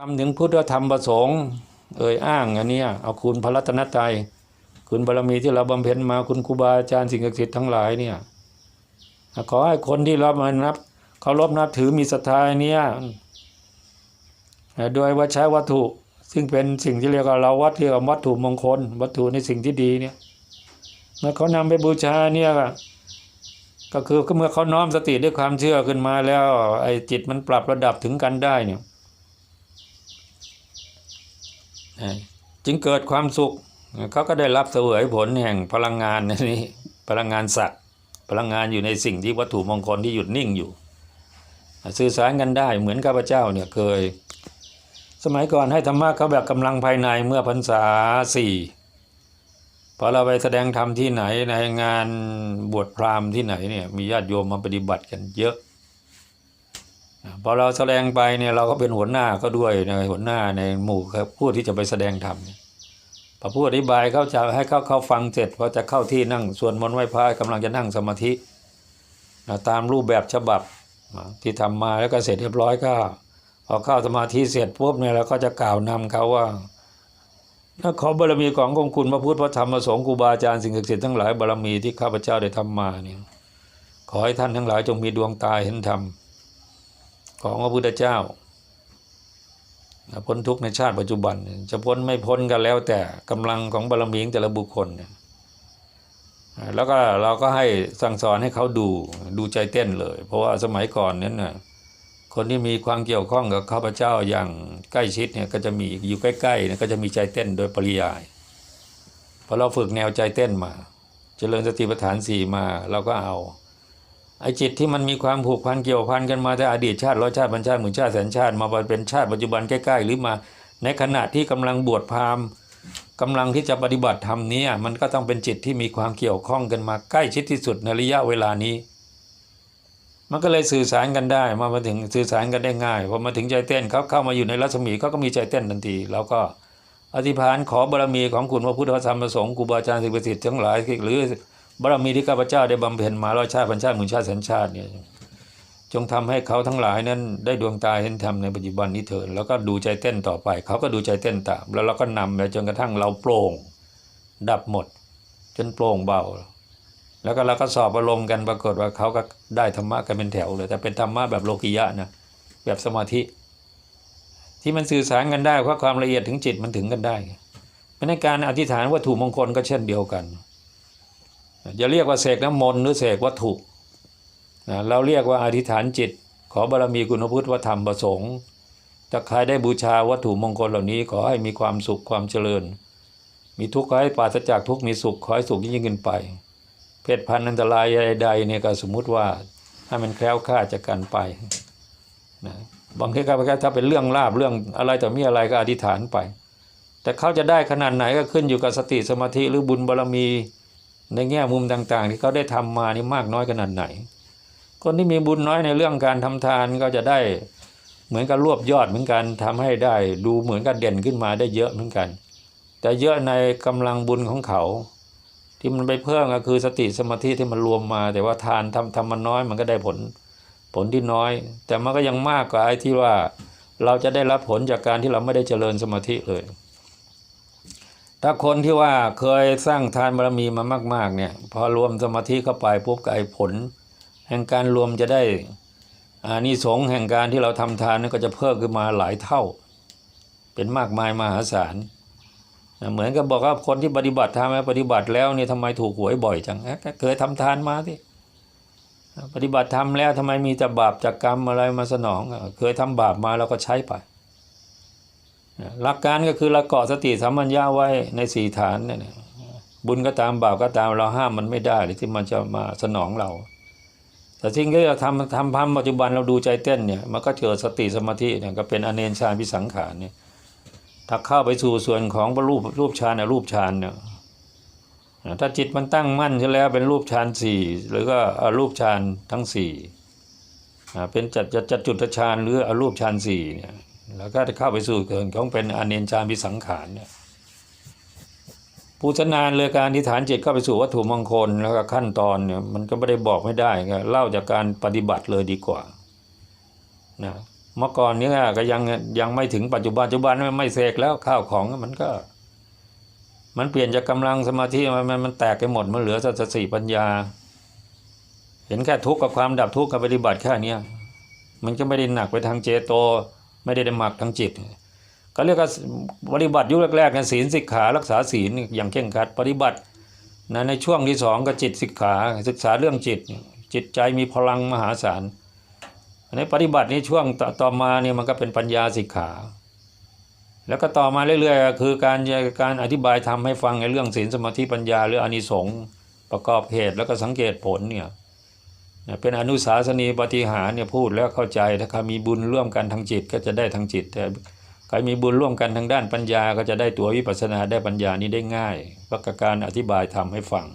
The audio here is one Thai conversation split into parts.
คำถึงพุทธธรรมประสงค์เอ่ยอ้างอันนี้เอาคุณพระรัตนตรัยคุณบารมีที่เราบำเพ็ญมาคุณครูบาอาจารย์สิ่งศักดิ์สิทธิ์ทั้งหลายเนี่ยขอให้คนที่รับมานับเคารพนับถือมีศรัทธาเนี้ยโดยว่าใช้วัตถุ ซึ่งเป็นสิ่งที่เรียกว่าเราวัดเรียกว่าวัตถุมงคล วัตถุในสิ่งที่ดีเนี่ยเมื่อเขานำไปบูชาเนี่ยก็คือเมื่อเขาน้อมสติด้วยความเชื่อขึ้นมาแล้วไอ้จิตมันปรับระดับถึงกันได้เนี่ย จึงเกิดความสุขเขาก็ได้รับเสวยผลแห่งพลังงานนี้พลังงานสัตว์พลังงานอยู่ในสิ่งที่วัตถุมงคลที่หยุดนิ่งอยู่ สื่อสารกันได้เหมือนข้าพเจ้าเนี่ยเคย สมัยก่อนให้ธรรมะเขาแบบกำลังภายในเมื่อพรรษาสี่พอเราไปแสดงธรรมที่ไหนในงานบวชพราหมณ์ที่ไหนเนี่ยมีญาติโยมมาปฏิบัติกันเยอะ พอเราแสดงไปเนี่ยเราก็เป็นหัวหน้าก็ด้วยในหัวหน้าในหมู่ครับผู้ที่จะไปแสดงธรรมพอผู้อธิบายเขาจะให้เขาเขาฟังเสร็จพอจะเข้าที่นั่งส่วนมนต์ไหว้พระกำลังจะนั่งสมาธิตามรูปแบบฉบับที่ทำมาแล้วก็เสร็จเรียบร้อยก็พอเข้าสมาธิเสร็จปุ๊บเนี่ยเราก็จะกล่าวนำเขาว่าถ้าขอบารมีขององค์คุณพระพุทธพระธรรมพระสงฆ์ครูบาอาจารย์สิ่งศักดิ์สิทธิ์ทั้งหลายบารมีที่ข้าพเจ้าได้ทำมาเนี่ยขอให้ท่านทั้งหลายจงมีดวงตาเห็นธรรม ของพระพุทธเจ้าพ้นทุกข์ในชาติปัจจุบัน จะพ้นไม่พ้นกันแล้วแต่กำลังของบารมีของแต่ละบุคคลเนี่ยแล้วก็เราก็ให้สั่งสอนให้เขาดูดูใจเต้นเลย เพราะว่าสมัยก่อนนั้นน่ะคนที่มีความเกี่ยวข้องกับข้าพเจ้าอย่างใกล้ชิดเนี่ยก็จะมีอยู่ใกล้ๆเนี่ยก็จะมีใจเต้นโดยปริยายพอเราฝึกแนวใจเต้นมาเจริญสติปัฏฐานสี่มาเราก็เอา ไอ้จิตที่มันมีความผูกพันเกี่ยวพันกันมาแต่อดีตชาติร้อยชาติพันชาติหมื่นชาติแสนชาติมาเป็นชาติปัจจุบันใกล้ๆหรือมา ในขณะที่กำลังบวชพราหมณ์กำลังที่จะปฏิบัติธรรมนี้มันก็ต้องเป็นจิตที่มีความเกี่ยวข้องกันมาใกล้ชิดที่สุดในระยะเวลานี้ มันก็เลยสื่อสารกันได้ มามาถึงสื่อสารกันได้ง่ายพอมาถึงใจเต้นเขาเข้ามาอยู่ในรัศมีเขาก็มีใจเต้นทันทีเราก็อธิษฐานขอบารมีของคุณพระพุทธธรรมประสงค์ครูบาอาจารย์สิ่งศักดิ์สิทธิ์ทั้งหลายหรือ บารมีที่ข้าพเจ้าได้บำเพ็ญมาร้อยชาติพันชาติหมื่นชาติแสนชาติเนี่ยจงทำให้เขาทั้งหลายนั้นได้ดวงตาเห็นธรรมในปัจจุบันนี้เถิดแล้วก็ดูใจเต้นต่อไป เขาก็ดูใจเต้นตามแล้วเราก็นำไปจนกระทั่งเราโปร่ง ดับหมด จนโปร่งเบา แล้วก็เราก็สอบอารมณ์กันปรากฏว่าเขาก็ได้ธรรมะกันเป็นแถวเลยแต่เป็นธรรมะแบบโลกิยะนะแบบสมาธิ ที่มันสื่อสารกันได้เพราะความละเอียดถึงจิตมันถึงกันได้เพราะในการอธิษฐานวัตถุมงคลก็เช่นเดียวกัน อย่าเรียกว่าเสกน้ำมนต์หรือเสกวัตถุนะเราเรียกว่าอธิษฐานจิต ขอบารมีคุณพุทธวธรรมประสงค์ถ้าใครได้บูชาวัตถุมงคลเหล่านี้ขอให้มีความสุขความเจริญ มีทุกข์ขอให้ปราศจากทุกข์มีสุขขอให้สุขยิ่งขึ้นไป เพศพันธุ์อันตรายใดๆเนี่ยก็สมมุติว่าให้มันแคล้วคลาดจากกันไปนะบางทีก็ถ้าเป็นเรื่องลาบเรื่องอะไรแต่มีอะไรก็อธิษฐานไป แต่เขาจะได้ขนาดไหนก็ขึ้นอยู่กับสติสมาธิหรือบุญบารมี ในแง่มุมต่างๆ ที่เขาได้ทำมานี่มากน้อยขนาดไหน คนที่มีบุญน้อยในเรื่องการทำทานก็จะได้เหมือนกับรวบยอดเหมือนกันทำให้ได้ดูเหมือนกับเด่นขึ้นมาได้เยอะเหมือนกัน แต่เยอะในกำลังบุญของเขา ที่มันไปเพิ่มก็คือสติสมาธิที่มันรวมมา แต่ว่าทานทำทำมันน้อยมันก็ได้ผลผลที่น้อย แต่มันก็ยังมากกว่าไอ้ที่ว่าเราจะได้รับผลจากการที่เราไม่ได้เจริญสมาธิเลย ถ้าคนที่ว่าเคยสร้างทานบารมีมามาก ๆ เนี่ย พอรวมสมาธิเข้าไปปุ๊บก็ไอ้ผล แห่งการรวมจะได้อานิสงส์แห่งการที่เราทำทานนี่ก็จะเพิ่มขึ้นมาหลายเท่า เป็นมากมายมหาศาลเหมือนกับบอกว่าคนที่ปฏิบัติทำปฏิบัติแล้วเนี่ยทำไมถูกหวยบ่อยจังเคยทำทานมาที่ปฏิบัติทำแล้วทำไมมีแต่บาปจากกรรมอะไรมาสนอง เคยทำบาปมาเราก็ใช้ไป หลักการก็คือเราเกาะสติสัมปัญญาไว้ในสี่ฐานเนี่ยบุญก็ตามบาปก็ตามเราห้ามมันไม่ได้ที่มันจะมาสนองเรา แต่สิ่งที่เราทำทำพัมปัจจุบันเราดูใจเต้นเนี่ยมันก็เกิดสติสมาธิเนี่ยก็เป็นอเนนชาพิสังขารเนี่ยถ้าเข้าไปสู่ส่วนของรูปรูปฌานรูปฌานเนี่ยถ้าจิตมันตั้งมั่นใช่แล้วเป็นรูปฌานสี่หรือก็รูปฌานทั้งสี่เป็นจัดจัดจุดฌานหรืออรูปฌานสี่เนี่ย แล้วก็จะเข้าไปสู่เกินของเป็นอเนนจามิสังขารเนี่ยผู้ชนานเลยการที่ฐานจิตเข้าไปสู่วัตถุมงคลแล้วก็ขั้นตอนเนี่ยมันก็ไม่ได้บอกไม่ได้ก็เล่าจากการปฏิบัติเลยดีกว่านะเมื่อก่อนเนี้ก็ยังยังไม่ถึงปัจจุบันปัจจุบันไม่เสกแล้วข้าวของมันก็ มันเปลี่ยนจากกำลังสมาธิมันมันมันแตกไปหมดมันเหลือสติปัญญา เห็นแค่ทุกข์กับความดับทุกข์กับปฏิบัติแค่เนี้ยมันก็ไม่ได้หนักไปทางเจโต ไม่ได้ได้หมักทางจิตก็เรียกว่าปฏิบัติยุคแรกๆนศีลสิกขารักษาศีลอย่างเคร่งครัด ปฏิบัตินะในช่วงที่สองก็จิตสิกขาศึกษาเรื่องจิต จิตใจมีพลังมหาศาลอันนปฏิบัติในช่วงต่อต่อมาเนี่ยมันก็เป็นปัญญาสิกขา แล้วก็ต่อมาเรื่อยๆคือการการอธิบายทำให้ฟังในเรื่องศีลสมาธิปัญญาหรืออานิสงส์ประกอบเหตุแล้วก็สังเกตผลเนี่ย เป็นอนุสาสนีปฏิหารเนี่ยพูดแล้วเข้าใจถ้าใครมีบุญร่วมกันทางจิตก็จะได้ทางจิตแต่ใครมีบุญร่วมกันทางด้านปัญญาก็จะได้ตัววิปัสสนาได้ปัญญานี้ได้ง่ายเพราะการอธิบายทำให้ฟัง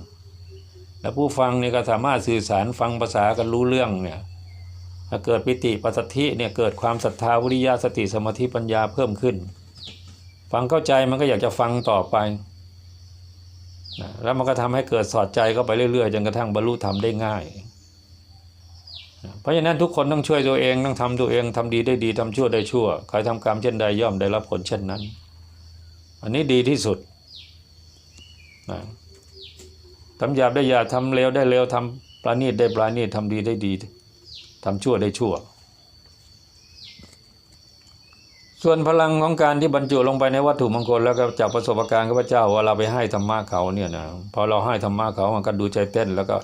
แล้วผู้ฟังเนี่ยก็สามารถสื่อสารฟังภาษากันรู้เรื่องเนี่ยถ้าเกิดปิติปัสสัทธิเนี่ยเกิดความศรัทธาวิริยะสติสมาธิปัญญาเพิ่มขึ้น ฟังเข้าใจมันก็อยากจะฟังต่อไปแล้วมันก็ทำให้เกิดสอดใจเข้าไปเรื่อยๆจนกระทั่งบรรลุธรรมได้ง่าย เพราะฉะนั้นทุกคนต้องช่วยตัวเองต้องทำตัวเองทำดีได้ดีทำชั่วได้ชั่วใครทำกรรมเช่นใดย่อมได้รับผลเช่นนั้น อันนี้ดีที่สุดนะทำหยาบได้หยาบทำเลวได้เลวทำปราณีตได้ปราณีตทำดีได้ดีทำชั่วได้ชั่ว ส่วนพลังของการที่บรรจุลงไปในวัตถุมงคลแล้วก็จากประสบการณ์ข้าพเจ้าว่าเราไปให้ธรรมะเขาเนี่ยนะพอเราให้ธรรมะเขามันก็ดูใจเต้นแล้วก็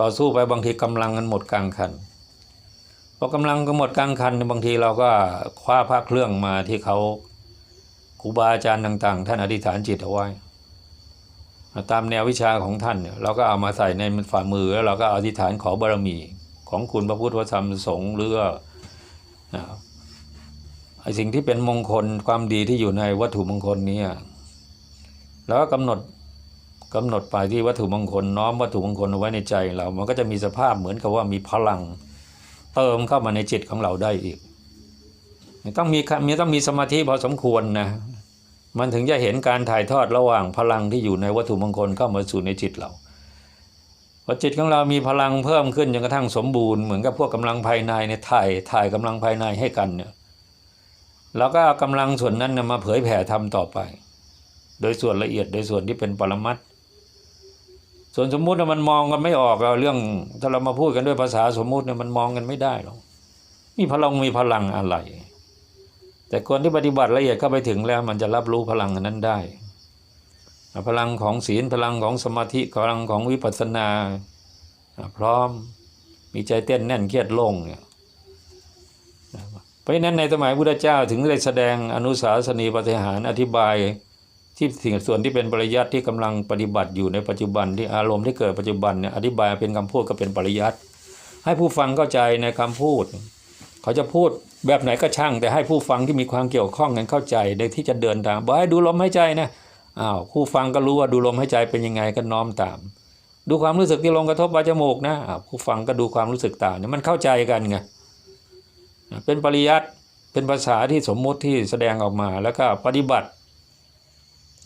ต่อสู้ไปบางทีกำลังกันหมดกลางคันพอกำลังก็หมดกลางคันบางทีเราก็คว้าพระเครื่องมาที่เขาครูบาอาจารย์ต่าง ๆ ท่านอธิษฐานจิตเอาไว้ ตามแนววิชาของท่านเนี่ยเราก็เอามาใส่ในฝ่ามือแล้วเราก็อธิษฐานขอบารมีของคุณพระพุทธธรรมสงฆ์หรือว่านะไอสิ่งที่เป็นมงคลความดีที่อยู่ในวัตถุมงคลนี้แล้วก็กำหนด กำหนดไปที่วัตถุมงคลน้อมวัตถุมงคลเอาไว้ในใจเรา มันก็จะมีสภาพเหมือนกับว่ามีพลังเติมเข้ามาในจิตของเราได้อีก ต้องมีมีต้องมีสมาธิพอสมควรนะ มันถึงจะเห็นการถ่ายทอดระหว่างพลังที่อยู่ในวัตถุมงคลเข้ามาสู่ในจิตเราพอจิตของเรามีพลังเพิ่มขึ้นจนกระทั่งสมบูรณ์เหมือนกับพวกกำลังภายในเนี่ยถ่ายถ่ายกำลังภายในให้กันเนี่ยเราก็เอากำลังส่วนนั้นนมาเผยแผ่ทำต่อไป โดยส่วนละเอียดโดยส่วนที่เป็นปรมัตถ์ ส่วนสมมุตินะมันมองกันไม่ออกเราเรื่องถ้าเรามาพูดกันด้วยภาษาสมมุติเนี่ยมันมองกันไม่ได้หรอกมีพลังมีพลังอะไร แต่คนที่ปฏิบัติละเอียดเข้าไปถึงแล้วมันจะรับรู้พลังนนั้นได้ พลังของศีลพลังของสมาธิพลังของวิปัสสนา พร้อมมีใจเต้นแน่นเครียดโล่งเนี่ยเพราะฉะนั้นในสมัยพุทธเจ้าถึงได้แสดงอนุสาสนีปฏิหารอธิบาย ที่สิ่งส่วนที่เป็นปริยัติที่กำลังปฏิบัติอยู่ในปัจจุบันที่อารมณ์ที่เกิดปัจจุบันเนี่ยอธิบายเป็นคำพูดก็เป็นปริยัติ ให้ผู้ฟังเข้าใจในคำพูด เขาจะพูดแบบไหนก็ช่าง แต่ให้ผู้ฟังที่มีความเกี่ยวข้องกันเข้าใจในที่จะเดินทางบอกให้ดูลมหายใจนะอ้าวผู้ฟังก็รู้ว่าดูลมหายใจเป็นยังไงก็น้อมตาม ดูความรู้สึกที่ลงกระทบปลายจมูกนะผู้ฟังก็ดูความรู้สึกตามเนี่ยมันเข้าใจกันไงเป็นปริยัติเป็นภาษาที่สมมุติที่แสดงออกมาแล้วก็ปฏิบัติ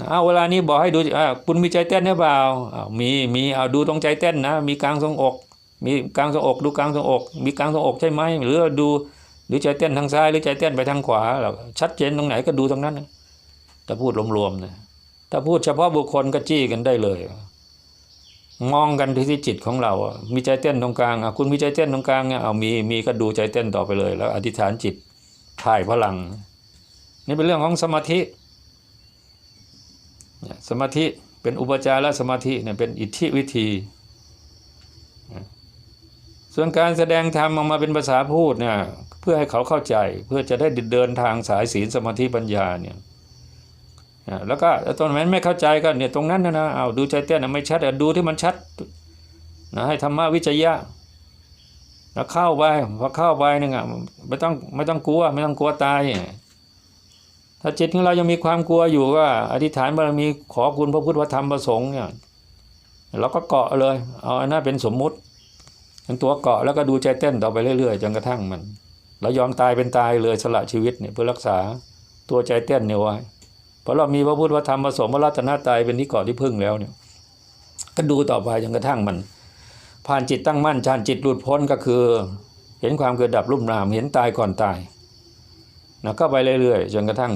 เอาเวลานี้บอกให้ดูอ่าคุณมีใจเต้นหรือเปล่าอ้าวมีมีเอาดูตรงใจเต้นนะ มีกลางทรงอก มีกลางทรงอก ดูกลางทรงอก มีกลางทรงอกใช่ไหมหรือดูหรือใจเต้นทางซ้ายหรือใจเต้นไปทางขวาเราชัดเจนตรงไหนก็ดูตรงนั้นถ้าพูดรวมๆนะถ้าพูดเฉพาะบุคคลก็จี้กันได้เลย มองกันที่จิตของเราอะมีใจเต้นตรงกลางอะคุณมีใจเต้นตรงกลางเนี่ยเอามีมีก็ดูใจเต้นต่อไปเลย แล้วอธิษฐานจิตถ่ายพลัง นี่เป็นเรื่องของสมาธิ สมาธิเป็นอุปจารสมาธิเนี่ยเป็นอิทธิวิธี ส่วนการแสดงธรรมออกมาเป็นภาษาพูดเนี่ยเพื่อให้เขาเข้าใจเพื่อจะได้เดินทางสายศีลสมาธิปัญญาเนี่ยแล้วก็ตอนนั้นไม่เข้าใจก็เนี่ยตรงนั้นนะนะเอาดูใจเต้นนะไม่ชัดดูที่มันชัดนะให้ธรรมะวิจยะแล้วเข้าไปพอเข้าไปนึงอะไม่ต้องไม่ต้องกลัวไม่ต้องกลัวตาย ถ้าจิตของเรายังมีความกลัวอยู่ว่า อธิษฐานบารมีขอคุณพระพุทธธรรมพระสงฆ์เนี่ยเราก็เกาะเลยเอาอันนั้นเป็นสมมุติเป็นตัวเกาะแล้วก็ดูใจเต้นต่อไปเรื่อยๆจนกระทั่งมันเรายอมตายเป็นตายเลยสละชีวิตเนี่ยเพื่อรักษาตัวใจเต้นเนี่ยไว้เพราะเรามีพระพุทธธรรมพระสงฆ์พระรัตนตรัยเป็นที่เกาะที่พึ่งแล้วเนี่ย ก็ดูต่อไปจนกระทั่งมัน ผ่านจิตตั้งมั่นชานจิตหลุดพ้นก็คือ เห็นความเกิดดับรุ่มรามเห็นตายก่อนตายนะก็ไปเรื่อยๆจนกระทั่ง